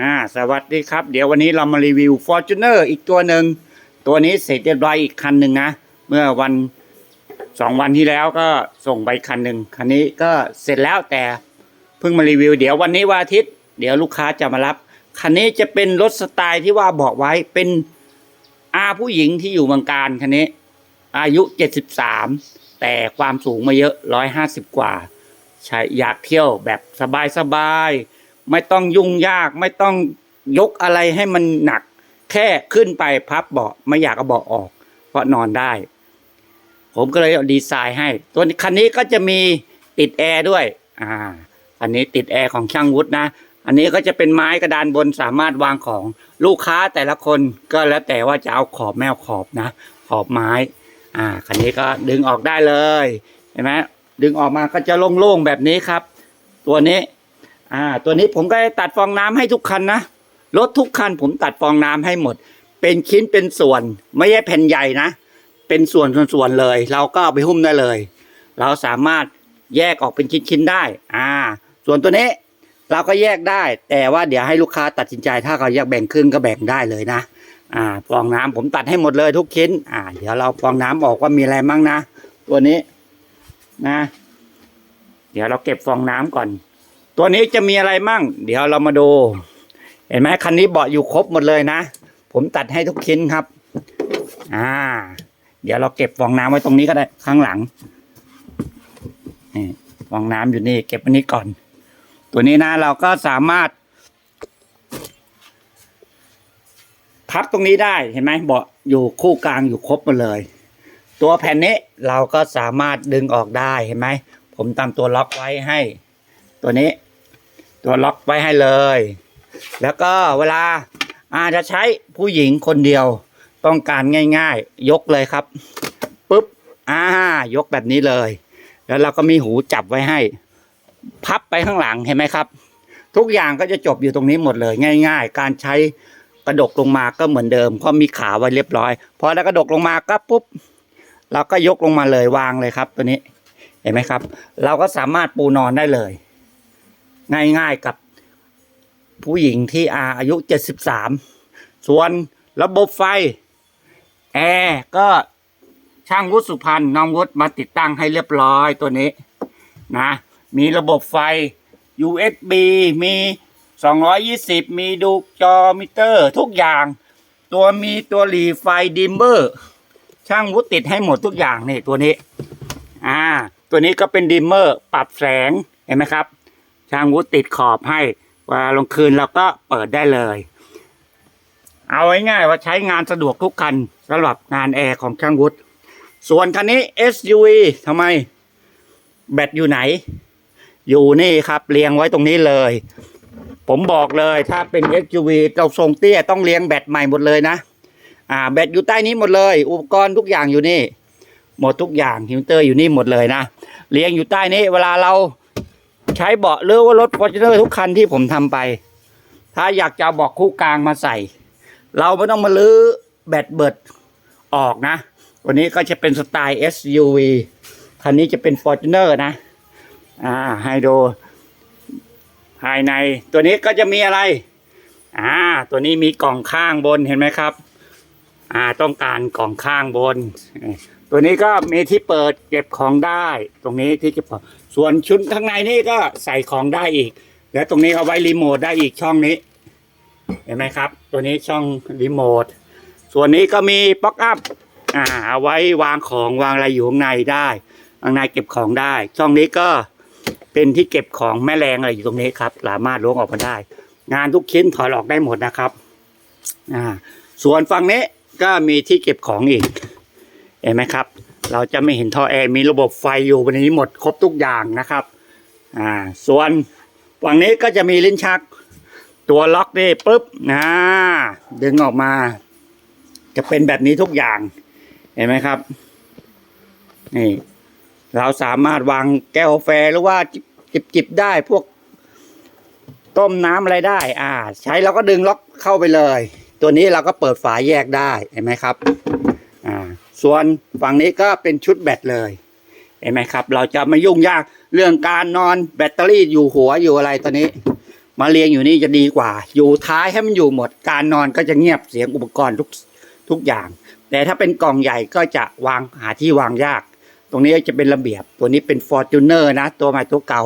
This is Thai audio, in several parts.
อ่าสวัสดีครับ เดี๋ยววันนี้เรามารีวิว Fortuner อีกตัวหนึ่ง ตัวนี้เสร็จเรียบร้อยอีกคันหนึ่งนะ เมื่อวันสองวันที่แล้วก็ส่งไปคันหนึ่งคันนี้ก็เสร็จแล้วแต่เพิ่งมารีวิว เดี๋ยววันนี้วันอาทิตย์ เดี๋ยวลูกค้าจะมารับ คันนี้จะเป็นรถสไตล์ที่ว่าบอกไว้เป็นอาผู้หญิงที่อยู่เมืองการคันนี้ อายุ 73 แต่ความสูงมาเยอะ 150 กว่าใช่อยากเที่ยวแบบสบายๆ ไม่ต้องยุ่งยาก ไม่ต้องยกอะไรให้มันหนัก แค่ขึ้นไปพับเบาะไม่อยากเอาเบาะออก เพราะนอนได้ ผมก็เลยดีไซน์ให้ ตัวคันนี้ก็จะมีติดแอร์ด้วย อ่าอันนี้ติดแอร์ของช่างวุฒินะ อันนี้ก็จะเป็นไม้กระดานบนสามารถวางของลูกค้าแต่ละคนก็แล้วแต่ว่าจะเอาขอบแมวขอบนะ ขอบไม้ อ่า คันนี้ก็ดึงออกได้เลย เห็นไหมดึงออกมาก็จะโล่งๆแบบนี้ครับ ตัวนี้ อ่า ตัวนี้ผมก็ตัดฟองน้ำให้ทุกคันนะรถทุกคันผมตัดฟองน้ำให้หมด เป็นชิ้นเป็นส่วน ไม่ใช่แผ่นใหญ่นะ เป็นส่วนส่วนๆเลย เราก็เอาไปหุ้มได้เลย เราสามารถแยกออกเป็นชิ้นๆได้ อ่า ส่วนตัวนี้เราก็แยกได้ แต่ว่าเดี๋ยวให้ลูกค้าตัดสินใจ ถ้าเขาอยากแบ่งครึ่งก็แบ่งได้เลยนะ อ่า ฟองน้ำผมตัดให้หมดเลยทุกชิ้น อ่า เดี๋ยวเราฟองน้ำออกว่ามีอะไรมั่งนะ ตัวนี้นะ เดี๋ยวเราเก็บฟองน้ำก่อน ตัวนี้จะมีอะไรมั่ง เดี๋ยวเรามาดู เห็นไหมคันนี้เบาะอยู่ครบหมดเลยนะ ผมตัดให้ทุกชิ้นครับ อ่า เดี๋ยวเราเก็บฟองน้ำไว้ตรงนี้ก็ได้ข้างหลัง นี่ฟองน้ำอยู่นี่ เก็บอันนี้ก่อน ตัวนี้นะเราก็สามารถ พับตรงนี้ได้เห็นไหมเบาะอยู่คู่กลางอยู่ครบหมดเลย ตัวแผ่นนี้เราก็สามารถดึงออกได้เห็นไหม ผมตามตัวล็อกไว้ให้ ตัวนี้ ตัวล็อกไว้ให้เลย แล้วก็เวลาอาจจะใช้ผู้หญิงคนเดียว ต้องการง่ายๆ ยกเลยครับปุ๊บอ่ายกแบบนี้เลย แล้วเราก็มีหูจับไว้ให้ พับไปข้างหลังเห็นไหมครับ ทุกอย่างก็จะจบอยู่ตรงนี้หมดเลยง่าย ๆ การใช้กระดกลงมาก็เหมือนเดิมเพราะมีขาไว้เรียบร้อยพอแล้วกระดกลงมาก็ปุ๊บเราก็ยกลงมาเลยวางเลยครับ ตัวนี้เห็นไหมครับ เราก็สามารถปูนอนได้เลย ง่ายๆกับผู้หญิงที่อาอายุ 73 ส่วนระบบไฟ แอร์ก็ช่างวุฒิสุพรรณน้องวุฒิมาติดตั้งให้เรียบร้อยตัวนี้นะ มีระบบไฟ USB มี 220 มีดูจอมิเตอร์ทุกอย่าง ตัวมีตัวหลีไฟดิมเมอร์ ช่างวุฒิติดให้หมดทุกอย่างนี่ตัวนี้ อ่า ตัวนี้ก็เป็นดิมเมอร์ปรับแสง เห็นไหมครับ ช่างวุฒติดขอบให้เวลาลงคืนเราก็เปิดได้เลย เอาง่ายๆว่าใช้งานสะดวกทุกคันสำหรับงานแอร์ของช่างวุฒส่วนคันนี้ SUV ทำไม แบตอยู่ไหน อยู่นี่ครับเรียงไว้ตรงนี้เลย ผมบอกเลยถ้าเป็น SUV เราทรงเตี้ยต้องเรียงแบตใหม่หมดเลยนะอ่าแบตอยู่ใต้นี้หมดเลย อุปกรณ์ทุกอย่างอยู่นี่ หมดทุกอย่างฮิวเตอร์อยู่นี่หมดเลยนะเรียงอยู่ใต้นี้ เวลาเรา ใช้เบาะหรือว่ารถฟอร์จูเนอร์ทุกคันที่ผมทำไป ถ้าอยากจะเอาเบอกคู่กลางมาใส่ เราไม่ต้องมาลื้อแบตเบิดออกนะ วันนี้ก็จะเป็นสไตล์ SUV คันนี้จะเป็น Fortuner นะ อ่าให้ดูภายในตัวนี้ก็จะมีอะไร อ่า ตัวนี้มีกล่องข้างบนเห็นไหมครับ อ่า ต้องการกล่องข้างบน ตัวนี้ก็มีที่เปิดเก็บของได้ ตรงนี้ที่เก็บของส่วนชุดข้างในนี่ก็ใส่ของได้อีก แล้วตรงนี้เอาไว้รีโมทได้อีกช่องนี้ เห็นไหมครับ ตัวนี้ช่องรีโมทส่วนนี้ก็มีป๊อกอัพอ่าเอาไว้วางของวางอะไรอยู่ข้างในได้ข้างในเก็บของได้ ช่องนี้ก็เป็นที่เก็บของแม่แรงอะไรอยู่ตรงนี้ครับสามารถล้วงออกมาได้ งานทุกชิ้นถอดออกได้หมดนะครับอ่าส่วนฝั่งนี้ก็มีที่เก็บของอีก เห็นไหมครับ เราจะไม่เห็นท่อแอร์มีระบบไฟอยู่บนนี้หมดครบทุกอย่างนะครับอ่าส่วนฝั่งนี้ก็จะมีลิ้นชัก ตัวล็อกนี่ปุ๊บนะดึงออกมา จะเป็นแบบนี้ทุกอย่าง เห็นไหมครับนี่เราสามารถวางแก้วกาแฟหรือว่าจิบจิบได้พวก ต้มน้ำอะไรได้ อ่า ใช้เราก็ดึงล็อกเข้าไปเลย ตัวนี้เราก็เปิดฝาแยกได้เห็นไหมครับ ส่วนฝั่งนี้ก็เป็นชุดแบตเลยเห็นไหมครับ เราจะไม่ยุ่งยากเรื่องการนอนแบตเตอรี่อยู่หัวอยู่อะไรตอนนี้ มาเรียงอยู่นี่จะดีกว่า อยู่ท้ายให้มันอยู่หมด การนอนก็จะเงียบเสียงอุปกรณ์ทุกทุกอย่าง แต่ถ้าเป็นกล่องใหญ่ก็จะวางหาที่วางยาก ตรงนี้จะเป็นระเบียบ ตัวนี้เป็น f o r t u n e r นะ ตัวใหม่ตัวเก่า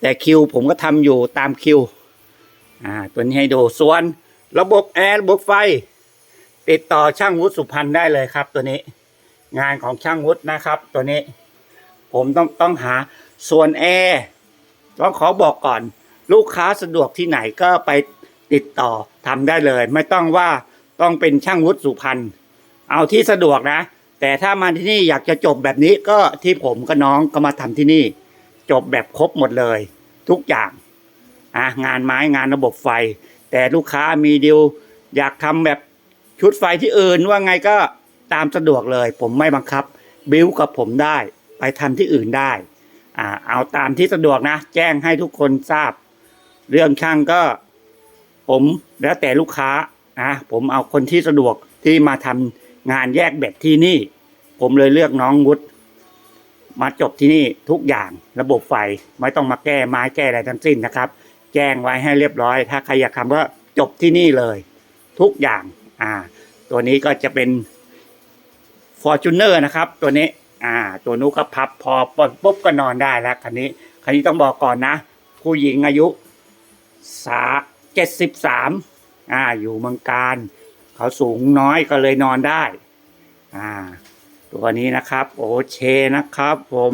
แต่คิวผมก็ทำอยู่ตามคิวอ่าตัวนี้ให้ดูส่วน ระบบแอร์ระบบไฟ ติดต่อช่างวุฒิสุพรรณได้เลยครับตัวนี้ งานของช่างวุฒินะครับ ตัวนี้ ผมต้องต้องหาส่วนแอร์ต้องขอบอกก่อน ลูกค้าสะดวกที่ไหนก็ไปติดต่อทำได้เลย ไม่ต้องว่าต้องเป็นช่างวุฒิสุพรรณเอาที่สะดวกนะ แต่ถ้ามาที่นี่อยากจะจบแบบนี้ก็ที่ผมกับน้องก็มาทำที่นี่ จบแบบครบหมดเลย ทุกอย่างอะงานไม้งานระบบไฟ แต่ลูกค้ามีดีลอยากทำแบบชุดไฟที่อื่นว่าไงก็ ตามสะดวกเลย ผมไม่บังคับ บิวกับผมได้ ไปทำที่อื่นได้อ่าเอาตามที่สะดวกนะ แจ้งให้ทุกคนทราบ เรื่องช่างก็ ผมแล้วแต่ลูกค้านะผมเอาคนที่สะดวกที่มาทำงานแยกเบ็ดที่นี่ ผมเลยเลือกน้องวุฒิมาจบที่นี่ทุกอย่างระบบไฟไม่ต้องมาแก้ไม้แก้อะไรทั้งสิ้นนะครับ แจ้งไว้ให้เรียบร้อย ถ้าใครอยากทำก็จบที่นี่เลย ทุกอย่างอ่า ตัวนี้ก็จะเป็น ฟอร์จูเนอร์นะครับ ตัวนี้อ่า ตัวนู้ก็พับพอปลดปุ๊บก็นอนได้แล้วคันนี้คันนี้ต้องบอกก่อนนะ ผู้หญิงอายุสาเจ็ดสิบสามอ่า อยู่เมืองการ เขาสูงน้อยก็เลยนอนได้ อ่า ตัวนี้นะครับ โอเชนะครับผม